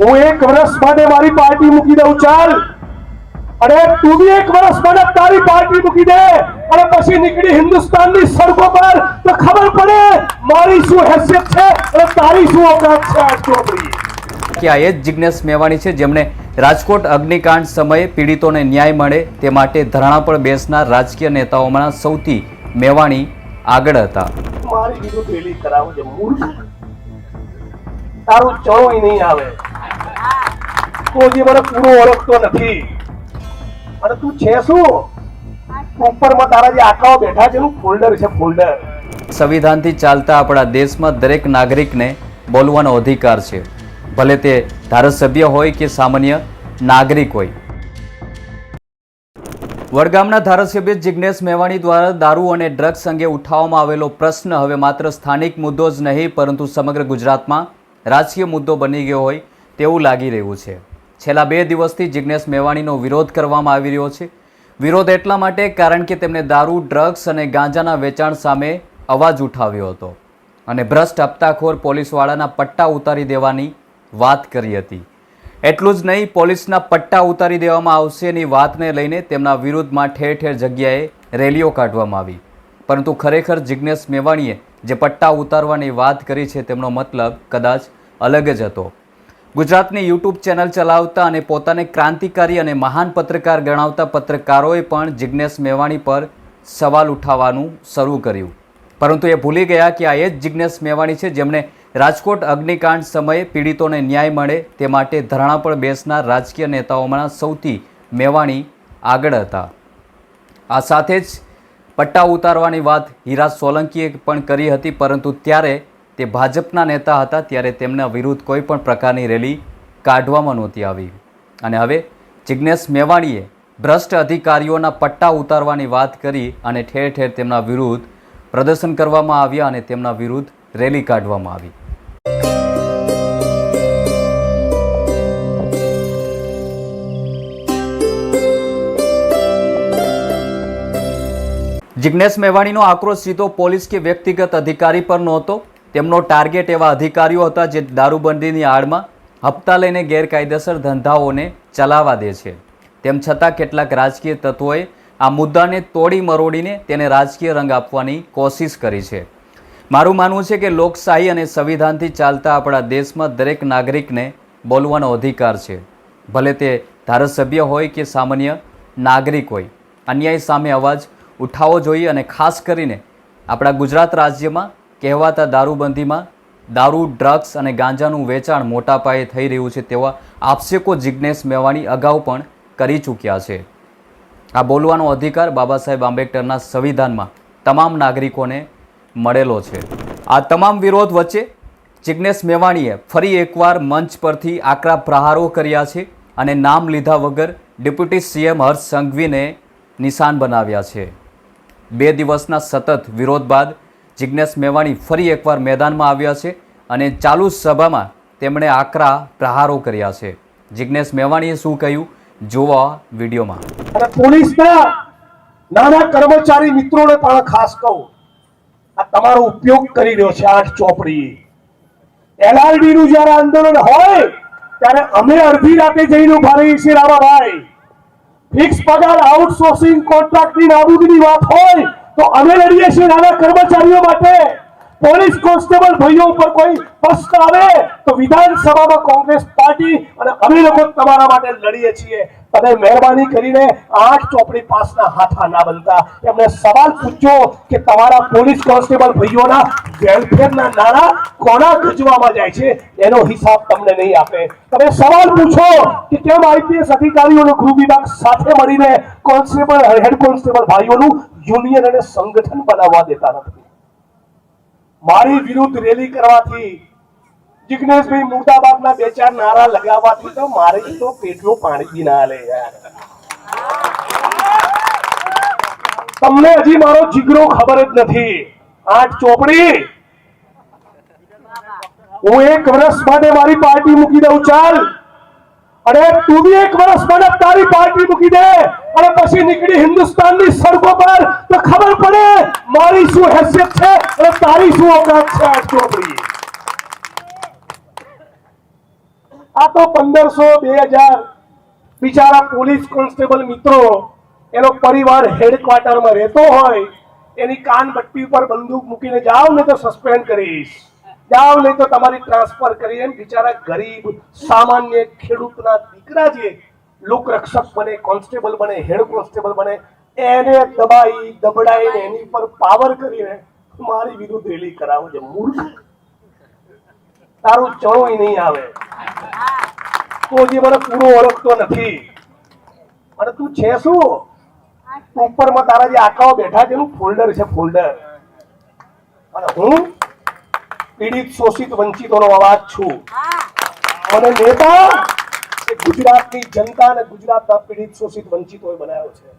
હું એક વર્ષ માટે મારી પાર્ટી મૂકી દઉં ચાલ. અને તું બી એક વર્ષ માટે તારી પાર્ટી મૂકી દે. અને પછી નીકળી હિન્દુસ્તાનની સડકો પર. તો ખબર પડે મારી શું હેસિયત છે અને તારી શું ઓકાત છે આ ચોપડી. કે આ એ જ જિજ્ઞેશ મેવાણી છે જેમણે રાજકોટ અગ્નિકાંડ સમયે પીડિતોને ન્યાય મળે તે માટે ધરણા પર બેસનાર રાજકીય નેતાઓમાં સૌથી મેવાણી આગળ હતા. મારી કરાવો મૂર્ખ તારું નહીં આવે. તું મને પૂરો ઓળખતો નથી. અને તું છે શું? ઉપરમાં તારા જે આકાઓ બેઠા છે, એનું ફોલ્ડર છે ફોલ્ડર સંવિધાનથી ચાલતા આપણા દેશમાં દરેક નાગરિકને બોલવાનો અધિકાર છે. ભલે તે ધારાસભ્ય હોય કે સામાન્ય નાગરિક હોય. વડગામના ધારાસભ્ય જિજ્ઞેશ મેવાણી દ્વારા દારૂ અને ડ્રગ્સ અંગે ઉઠાવવામાં આવેલો પ્રશ્ન હવે માત્ર સ્થાનિક મુદ્દો જ નહીં, પરંતુ સમગ્ર ગુજરાતમાં રાજકીય મુદ્દો બની ગયો હોય તેવું લાગી રહ્યું છે. છેલ્લા બે દિવસથી જિજ્ઞેશ મેવાણીનો વિરોધ કરવામાં આવી રહ્યો છે. વિરોધ એટલા માટે કારણ કે તેમણે દારૂ, ડ્રગ્સ અને ગાંજાના વેચાણ સામે અવાજ ઉઠાવ્યો હતો અને ભ્રષ્ટ હપ્તાખોર પોલીસવાળાના પટ્ટા ઉતારી દેવાની વાત કરી હતી. એટલું જ નહીં, પોલીસના પટ્ટા ઉતારી દેવામાં આવશે એની વાતને લઈને તેમના વિરુદ્ધમાં ઠેર ઠેર જગ્યાએ રેલીઓ કાઢવામાં આવી. પરંતુ ખરેખર જિજ્ઞેશ મેવાણીએ જે પટ્ટા ઉતારવાની વાત કરી છે, તેમનો મતલબ કદાચ અલગ જ હતો. ગુજરાતની યુટ્યુબ ચેનલ ચલાવતા અને પોતાને ક્રાંતિકારી અને મહાન પત્રકાર ગણાવતા પત્રકારોએ પણ જિજ્ઞેશ મેવાણી પર સવાલ ઉઠાવવાનું શરૂ કર્યું. પરંતુ એ ભૂલી ગયા કે આ એ જ જિજ્ઞેશ મેવાણી છે જેમણે રાજકોટ અગ્નિકાંડ સમયે પીડિતોને ન્યાય મળે તે માટે ધરણા પર બેસનાર રાજકીય નેતાઓમાંના સૌથી મેવાણી આગળ હતા. આ સાથે જ પટ્ટા ઉતારવાની વાત હીરા સોલંકીએ પણ કરી હતી, પરંતુ ત્યારે તે ભાજપના નેતા હતા ત્યારે તેમના વિરુદ્ધ કોઈ પણ પ્રકારની રેલી કાઢવામાં નહોતી આવી. અને હવે જિજ્ઞેશ મેવાણીએ ભ્રષ્ટ અધિકારીઓના પટ્ટા ઉતારવાની વાત કરી અને ઠેર ઠેર તેમના વિરુદ્ધ પ્રદર્શન કરવામાં આવ્યા અને તેમના વિરુદ્ધ રેલી કાઢવામાં આવી. જિજ્ઞેશ મેવાણીનો આક્રોશ સીધો પોલીસ કે વ્યક્તિગત અધિકારી પર નહોતો. તેમનો ટાર્ગેટ એવા અધિકારીઓ હતા જે દારૂબંધીની આડમાં હપ્તા લઈને ગેરકાયદેસર ધંધાઓને ચલાવવા દે છે. તેમ છતાં કેટલાક રાજકીય તત્વોએ આ મુદ્દાને તોડી મરોડીને તેને રાજકીય રંગ આપવાની કોશિશ કરી છે. મારું માનવું છે કે લોકશાહી અને સંવિધાનથી ચાલતા આપણા દેશમાં દરેક નાગરિકને બોલવાનો અધિકાર છે. ભલે તે ધારાસભ્ય હોય કે સામાન્ય નાગરિક હોય. અન્યાય સામે અવાજ ઉઠાવવો જોઈએ અને ખાસ કરીને આપણા ગુજરાત રાજ્યમાં કહેવાતા દારૂબંધીમાં દારૂ, ડ્રગ્સ અને ગાંજાનું વેચાણ મોટા પાયે થઈ રહ્યું છે તેવા આક્ષેપો જિજ્ઞેશ મેવાણી અગાઉ પણ કરી ચૂક્યા છે. આ બોલવાનો અધિકાર બાબા સાહેબ આંબેડકરના સંવિધાનમાં તમામ નાગરિકોને મળેલો છે. આ તમામ વિરોધ વચ્ચે જિજ્ઞેશ મેવાણીએ ફરી એકવાર મંચ પરથી આકરા પ્રહારો કર્યા છે અને નામ લીધા વગર ડેપ્યુટી સીએમ હર્ષ સંઘવીને નિશાન બનાવ્યા છે. બે દિવસના સતત વિરોધ બાદ જિજ્ઞેશ મેવાણી ફરી એકવાર મેદાનમાં આવ્યા છે અને ચાલુ સભામાં તેમણે આકરા પ્રહારો કર્યા છે. જિજ્ઞેશ મેવાણીએ શું કહ્યું? જોવા વિડીયોમાં. પોલીસના નાના કર્મચારી મિત્રોને પણ ખાસ કહું, આ તમારો ઉપયોગ કરી રહ્યો છે આઠ ચોપડી એલઆરડી નું જયારે આંદોલન હોય, ત્યારે અમે અડધી રાતે જઈને ઊભા રહીએ છીએ, રામાભાઈ. ફિક્સ પગાર આઉટસોર્સિંગ કોન્ટ્રાક્ટની નાબૂદીની વાત હોય તો અમે લડીએ છીએ નાના કર્મચારીઓ માટે પોલીસ કોન્સ્ટેબલ ભાઈઓ ઉપર કોઈ પ્રશ્ન આવે તો વિધાનસભામાં કોંગ્રેસ પાર્ટી અને અમે લોકો તમારા માટે લડીએ છીએ. તમે મહેરબાની કરીને આઠ ચોપડી પાસના હાથા ના બનતા. એમને સવાલ પૂછ્યો કે તમારા પોલીસ કોન્સ્ટેબલ ભાઈઓના વેલફેરના નાણાં કોના ગજવામાં જાય છે? એનો હિસાબ તમને નહીં આપે. તમે સવાલ પૂછો કે કેમ આઈપીએસ અધિકારીઓનો ગૃહ વિભાગ સાથે મળીને કોન્સ્ટેબલ, હેડ કોન્સ્ટેબલ ભાઈઓનું યુનિયન અને સંગઠન બનાવવા દેતા નથી. મારી વિરુદ્ધ રેલી કરવાથી જિજ્ઞેશભાઈ મુર્દાબાદના બે ચાર નારા લગાવવાથી તો મારે તો પેટનું પાણી બી ના લે યાર. તમને હજી મારો જીગરો ખબર જ નથી. આઠ ચોપડી. હું એક વર્ષ માટે મારી પાર્ટી મૂકી દઉં, ચાલ. અને તું બી એક વર્ષ મને તારી પાર્ટી મૂકી દે. અને પછી નીકળી હિન્દુસ્તાનની સડકો પર. તો ખબર પડે મારી શું હેસિયત છે અને તારી શું ઓકાત છે આ ચોપડી આ તો પંદરસો બે હજાર. બિચારા પોલીસ કોન્સ્ટેબલ મિત્રો, એનો પરિવાર હેડક્વાર્ટરમાં રહેતો હોય, એની કાન બટ્ટી ઉપર બંદૂક મૂકીને જાઓ ને તો સસ્પેન્ડ કરીશ. જાઓ નહીં તો તમારી ટ્રાન્સફર કરી બિચારા ગરીબ, સામાન્ય ખેડૂતના દીકરા જે લોકરક્ષક બને કોન્સ્ટેબલ બને હેડ કોન્સ્ટેબલ બને, એને દબાઈ, દબડાઈને એની પર પાવર કરીને મારી વિરુદ્ધ રેલી કરાવો છે. મૂર્ખ તારું ચણોય નહીં આવે. તો જે મને પૂરો ઓળખતો નથી. અને તું છે શું? ઉપરમાં તારા જે આકાઓ બેઠા છે એનું ફોલ્ડર છે ફોલ્ડર અને હું પીડિત, શોષિત, વંચિતોનો અવાજ છું. અને નેતા ગુજરાતની જનતા અને ગુજરાતના પીડિત, શોષિત, વંચિતોએ બનાવ્યો છે.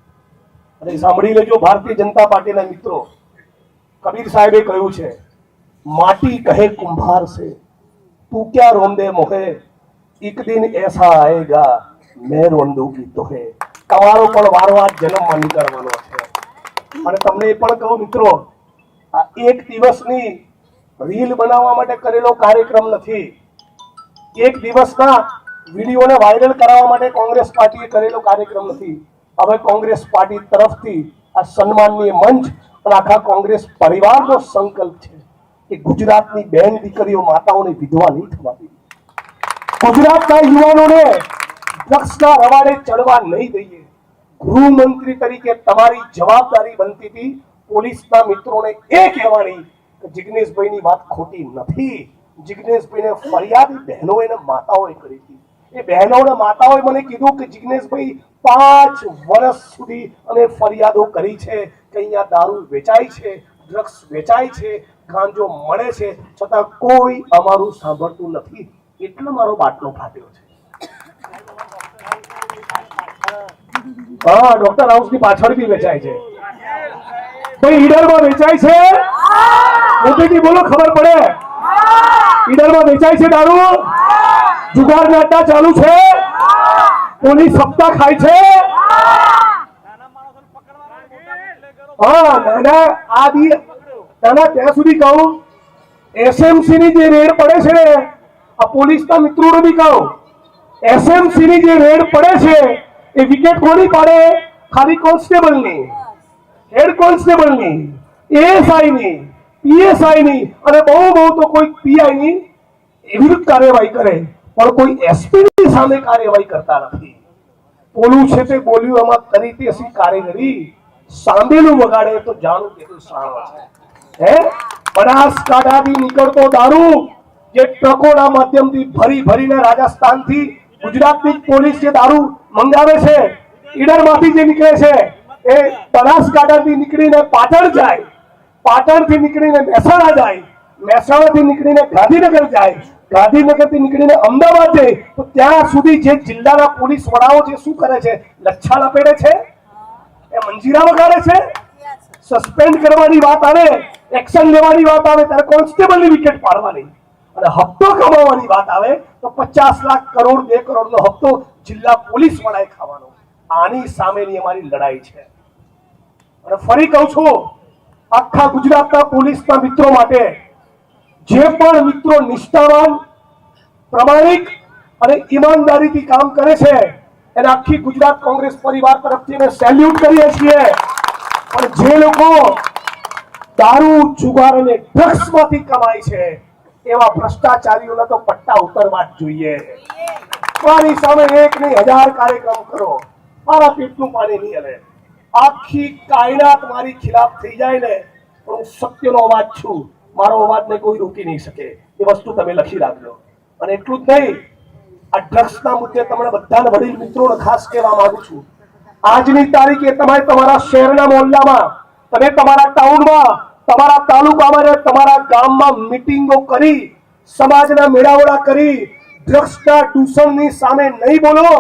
અને સાંભળી લેજો, ભારતીય જનતા પાર્ટીના મિત્રો, કબીર સાહેબે કહ્યું છે, માટી કહે કુંભાર છે તું ક્યાં રોંદે મોહે? એક દિન એસા આએગા મેં રોંદુગી તોહે. તમારો પણ વારો આ જન્મમાં નીકળવાનો છે. અને તમને એ પણ કહું મિત્રો, આ એક દિવસની રીલ બનાવવા માટે કરેલો કાર્યક્રમ નથી. એક દિવસના વિડીયોને વાયરલ કરાવવા માટે કોંગ્રેસ પાર્ટીએ કરેલો કાર્યક્રમ નથી. હવે કોંગ્રેસ પાર્ટી તરફથી આ સન્માનનીય મંચ અને આખા કોંગ્રેસ પરિવારનો સંકલ્પ છે કે ગુજરાતની બેન દીકરીઓ માતાઓને વિધવા નહીં થવા ગુજરાતના યુવાનોને ડ્રગ્સના રવાડે ચડવા નહીં દઈએ. ગૃહમંત્રી તરીકે તમારી જવાબદારી બનતી હતી. પોલીસના મિત્રોને એ કહેવાની કે જિગ્નેશભાઈની વાત ખોટી નથી. જિગ્નેશભાઈને ફરિયાદ બહેનો અને માતાઓએ કરી હતી. એ બહેનો અને માતાઓએ મને કીધું કે જિગ્નેશભાઈ પાંચ વર્ષ સુધી અને ફરિયાદો કરી છે કે અહીંયા દારૂ વેચાય છે ડ્રગ્સ વેચાય છે, ગાંજો મળે છે, છતાં કોઈ અમારું સાંભળતું નથી. એટલે મારો બાટલો ફાટ્યો છે. હા ડોક્ટર હાઉસની પાછળ બી વેચાય છે. ભાઈ ઈડરમાં વેચાય છે? મોટેથી બોલો ખબર પડે? ઈડરમાં વેચાય છે દારૂ? જુગાર નાટા અડ્ડા ચાલુ છે? પોલીસ સપ્તાહ ખાય છે? હા. નાના આ બી ત્યાં સુધી કહું એસએમસી ની જે રેડ પડે છે ને આ પોલીસના મિત્રોને બી કહું એસએમસી ની જે રેડ પડે છે એ વિકેટ કોની પાડે? ખાલી કોન્સ્ટેબલની હેડ કોન્સ્ટેબલની. એએસઆઈ ની. પીએસઆઈ ની. અને બહુ બહુ તો કોઈ પીઆઈ ની વિરુદ્ધ કાર્યવાહી કરે. પણ કોઈ એસપી ની સામે કાર્યવાહી કરતા નથી. બોલું છે તે બોલ્યું એમાં કરી તે અસી કારીગરી. સાંભેલું વગાડે તો જાણું કેટલું સારું છે. હે? બનાસકાંઠાથી નીકળતો દારૂ જે ટ્રકોના માધ્યમથી ભરી ભરીને રાજસ્થાનથી ગુજરાતની પોલીસ જે દારૂ મંગાવે છે, ઈડરમાંથી જે નીકળે છે, એ બનાસકાંઠાથી નીકળીને પાટણ જાય. પાટણથી નીકળીને મહેસાણા જાય, મહેસાણાથી નીકળીને ગાંધીનગર જાય, ગાંધીનગરથી નીકળીને અમદાવાદ જાય તો ત્યાં સુધી જે જિલ્લાના પોલીસ વડાઓ છે, શું કરે છે? લચ્છા લપેડે છે? એ મંજીરા વગાડે છે? સસ્પેન્ડ કરવાની વાત આવે, એક્શન લેવાની વાત આવે, ત્યારે કોન્સ્ટેબલની વિકેટ પાડવાની. અને હપ્તો કમાવાની વાત આવે, તો પચાસ લાખ કરોડ, બે કરોડનો હપ્તો જિલ્લા પોલીસ વડાએ ખાવાનો. આની સામેની અમારી લડાઈ છે. અને ફરી કહું છું આખા ગુજરાતના પોલીસના મિત્રો માટે જે પણ મિત્રો નિષ્ઠાવાન, પ્રમાણિક અને ઈમાનદારીથી કામ કરે છે, એને આખી ગુજરાત કોંગ્રેસ પરિવાર તરફથી અમે સેલ્યુટ કરીએ છીએ. પણ જે લોકો દારૂ, જુગાર અને ડ્રગ્સમાંથી કમાય છે, એવા ભ્રષ્ટાચારીઓના તો પટ્ટા ઉતરવા જ જોઈએ. મારી સામે એક નહીં, હજાર કાર્યક્રમ કરો. મારા પેટનું પાણી નહીં હલે. આખી કાયનાત મારી ખિલાફ થઈ જાય ને, પણ હું સત્યનો અવાજ છું. મારો અવાજને કોઈ રોકી નહીં શકે. એ વસ્તુ તમે લખી રાખજો. અને એટલું જ નહીં, આ ડ્રગ્સના મુદ્દે તમને બધાને વડીલ મિત્રોને ખાસ કહેવા માંગુ છું. આજની તારીખે તમે તમારા શહેરના મોહલ્લામાં, તમે તમારા ટાઉનમાં, તમારા તાલુકામાં અને તમારા ગામમાં મિટિંગો કરી, સમાજના મેળાવડા કરી, ડ્રગ્સના દૂષણની સામે નહીં બોલો,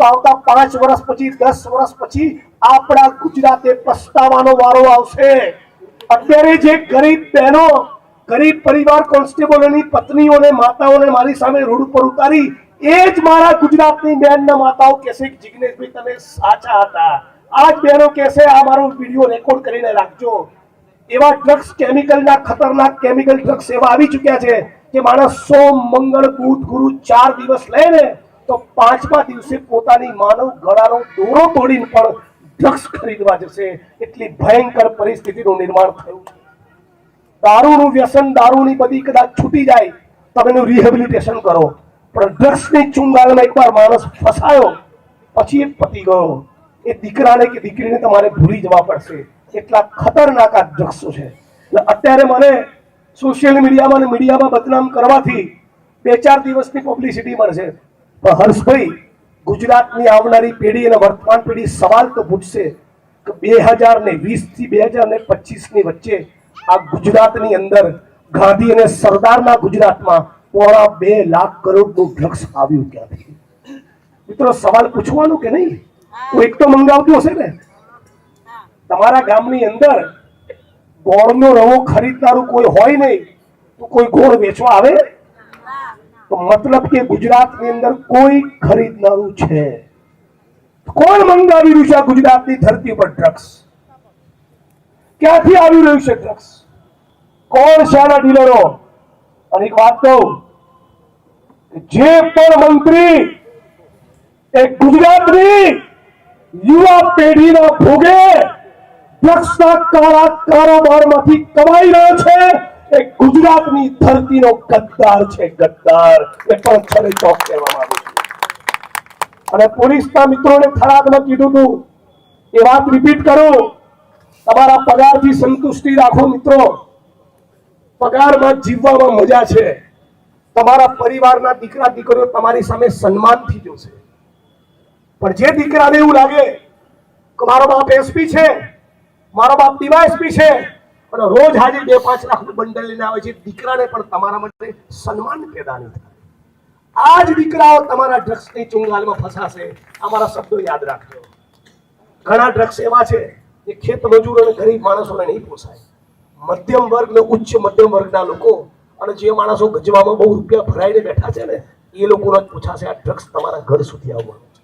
તો આવતા પાંચ વર્ષ પછી, દસ વર્ષ પછી આપણા ગુજરાતે પસ્તાવાનો વારો આવશે. અત્યારે જે ગરીબ બહેનો, ગરીબ પરિવાર કોન્સ્ટેબલોની પત્નીઓને, માતાઓને મારી સામે રોડ ઉપર ઉતારી, એ જ મારા ગુજરાતની બહેનના માતાઓ કહેશે કે તમે સાચા હતા. આ જ બહેનો કહેશે, આ મારો વીડિયો રેકોર્ડ કરીને રાખજો. એવા ડ્રગ્સ, કેમિકલના ખતરનાક કેમિકલ ડ્રગ્સ એવા આવી ચૂક્યા છે કે, માણસ સોમ મંગળ બુધ ગુરુ ચાર દિવસ લે ને, તો પાંચમા દિવસે પોતાની માનવ ગળાનો દોરો તોડીને પણ ડ્રગ્સ ખરીદવા જશે. એટલી ભયંકર પરિસ્થિતિનું નિર્માણ થયું. દારૂનું વ્યસન, દારૂની બધી કદાચ છૂટી જાય, તમે એનું રિહેબિલિટેશન કરો. પણ ડ્રગ્સની ચુંગાલમાં એકવાર માણસ ફસાયો, પછી એ પતી ગયો. એ દીકરાને કે દીકરીને તમારે ભૂલી જવા પડશે. એટલા ખતરનાક આ ડ્રગ્સો છે. એટલે અત્યારે મને સોશિયલ મીડિયામાં અને મીડિયામાં બદનામ કરવાથી બે ચાર દિવસની પબ્લિસિટી મળશે. પણ હર્ષભાઈ ગુજરાતની આવનારી પેઢી અને વર્તમાન પેઢી સવાલ તો પૂછશે કે બે હજાર ને વીસથી બે હજાર ને પચીસની વચ્ચે આ ગુજરાતની અંદર ગાંધી અને સરદારના ગુજરાતમાં પોણા બે લાખ કરોડનું ડ્રગ્સ આવ્યું ક્યાંથી? મિત્રો સવાલ પૂછવાનું કે નહીં? હું. એક તો મંગાવતું હશે ને. તમારા ગામની અંદર ગોળનો રવો ખરીદનારું કોઈ હોય નહીં તો કોઈ ગોળ વેચવા આવે? મતલબ કે ગુજરાતની અંદર કોઈ ખરીદનારું છે. કોણ મંગાવી રહ્યું છે ગુજરાતની ધરતી પર ડ્રગ્સ ક્યાંથી આવી રહ્યું છે ડ્રગ્સ કોણ શાના ડીલરો અને એક વાત કહું જે પણ મંત્રી એ ગુજરાતની યુવા પેઢીના ભોગે ડ્રગ્સના કાળા કારોબારમાંથી કમાઈ રહ્યો છે. એ ગુજરાતની ધરતીનો ગદ્દાર છે, ગદ્દાર. એ પણ ખરે ચોક કહેવા માંગુ છું. અને પોલીસના મિત્રોને થરાદમાં કીધું હતું એ વાત રિપીટ કરો. તમારા પગારથી સંતુષ્ટિ રાખો મિત્રો. પગારમાં જીવવામાં મજા છે. તમારા પરિવારના દીકરા, દીકરીઓ તમારી સામે સન્માનથી જોશે. પણ જે દીકરાને એવું લાગે કે મારો બાપ એસપી છે, મારો બાપ ડીવાયએસપી છે અને રોજ હાજર બે પાંચ લાખનું બંડલ લઈને આવે છે. દીકરાને પણ તમારા માટે સન્માન પેદા નહીં થાય આ જ દીકરાઓ તમારા ડ્રગ્સની ચુંગાલમાં ફસાશે. અમારા શબ્દો યાદ રાખજો. ઘણા ડ્રગ્સ એવા છે જે ખેત મજૂર અને ગરીબ માણસોને નહીં પોસાય. મધ્યમ વર્ગ ને ઉચ્ચ મધ્યમ વર્ગના લોકો અને જે માણસો ગજવામાં બહુ રૂપિયા ભરાઈને બેઠા છે ને, એ લોકોને જ પૂછાશે આ ડ્રગ્સ તમારા ઘર સુધી આવવાનું છે.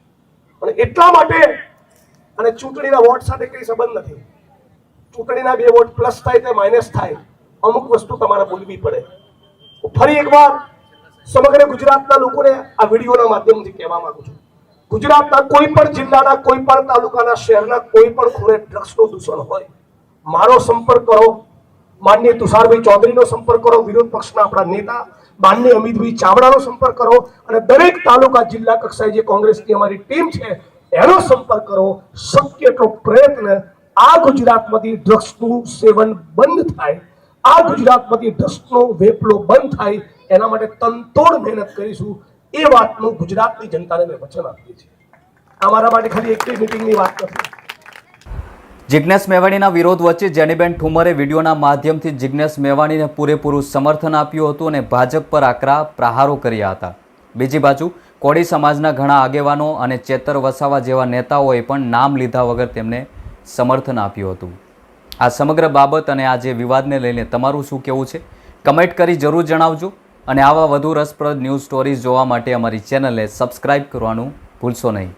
અને એટલા માટે અને ચૂંટણીના વોટ સાથે કઈ સંબંધ નથી. ચૂંટણીના બે વોટ પ્લસ થાય કે માઇનસ થાય. અમુક વસ્તુ તમારે બોલવી પડે. ફરી એકવાર સમગ્ર ગુજરાતના લોકોને આ વિડીયોના માધ્યમથી કહેવા માંગુ છું. ગુજરાતના કોઈ પણ જિલ્લાના, કોઈ પણ તાલુકાના, શહેરના કોઈ પણ ખૂણે ડ્રગ્સનું દૂષણ હોય, મારો સંપર્ક કરો. માન્ય તુષારભાઈ ચૌધરીનો સંપર્ક કરો, વિરોધ પક્ષના આપણા નેતા, માન્ય અમિતભાઈ ચાવડાનો સંપર્ક કરો અને દરેક તાલુકા, જિલ્લા કક્ષાએ જે કોંગ્રેસની અમારી ટીમ છે, એનો સંપર્ક કરો. શક્ય એટલો પ્રયત્ન આ ગુજરાતમાંથી ડ્રગ્સનું સેવન બંધ થાય, આ ગુજરાતમાંથી ડ્રગ્સનો વેપલો બંધ થાય, એના માટે તનતોડ મહેનત કરીશું, એ વાતનું ગુજરાતની જનતાને મેં વચન આપીએ છીએ. અમારા માટે ખાલી એક મિટિંગની વાત નથી. જિજ્ઞેશ મેવાણીના વિરોધ વચ્ચે જેનીબેન ઠુમરે વિડીયોના માધ્યમથી જિજ્ઞેશ મેવાણીને પૂરેપૂરું સમર્થન આપ્યું હતું અને ભાજપ પર આકરા પ્રહારો કર્યા હતા. બીજી બાજુ, કોળી સમાજના ઘણા આગેવાનો અને ચેતર વસાવા જેવા નેતાઓએ પણ નામ લીધા વગર તેમને સમર્થન આપ્યું હતું. આ સમગ્ર બાબત અને આ જે વિવાદને લઈને તમારું શું કહેવું છે? કમેન્ટ કરી જરૂર જણાવજો અને આવા વધુ રસપ્રદ ન્યૂઝ સ્ટોરીઝ જોવા માટે અમારી ચેનલને સબસ્ક્રાઇબ કરવાનું ભૂલશો નહીં.